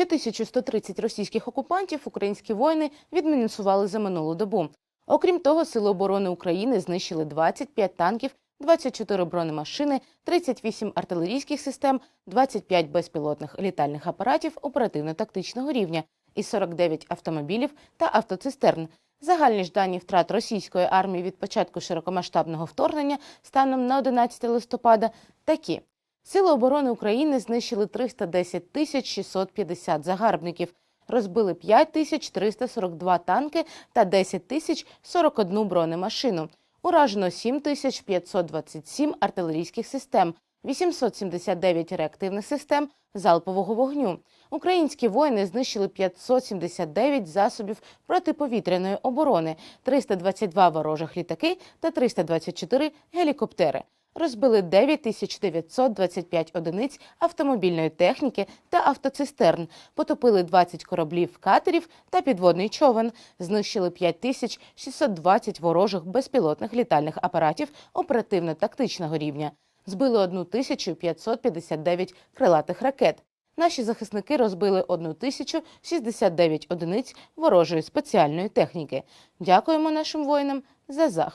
Ще 1130 російських окупантів українські воїни відмінусували за минулу добу. Окрім того, Сили оборони України знищили 25 танків, 24 бронемашини, 38 артилерійських систем, 25 безпілотних літальних апаратів оперативно-тактичного рівня і 49 автомобілів та автоцистерн. Загальні ж дані втрат російської армії від початку широкомасштабного вторгнення станом на 11 листопада такі. Сили оборони України знищили 310 тисяч 650 загарбників, розбили 5 тисяч 342 танки та 10 тисяч 41 бронемашину. Уражено 7 тисяч 527 артилерійських систем, 879 реактивних систем залпового вогню. Українські воїни знищили 579 засобів протиповітряної оборони, 322 ворожих літаки та 324 гелікоптери. Розбили 9925 одиниць автомобільної техніки та автоцистерн, потопили 20 кораблів катерів та підводний човен, знищили 5620 ворожих безпілотних літальних апаратів оперативно-тактичного рівня, збили 1559 крилатих ракет. Наші захисники розбили 1069 одиниць ворожої спеціальної техніки. Дякуємо нашим воїнам за захист.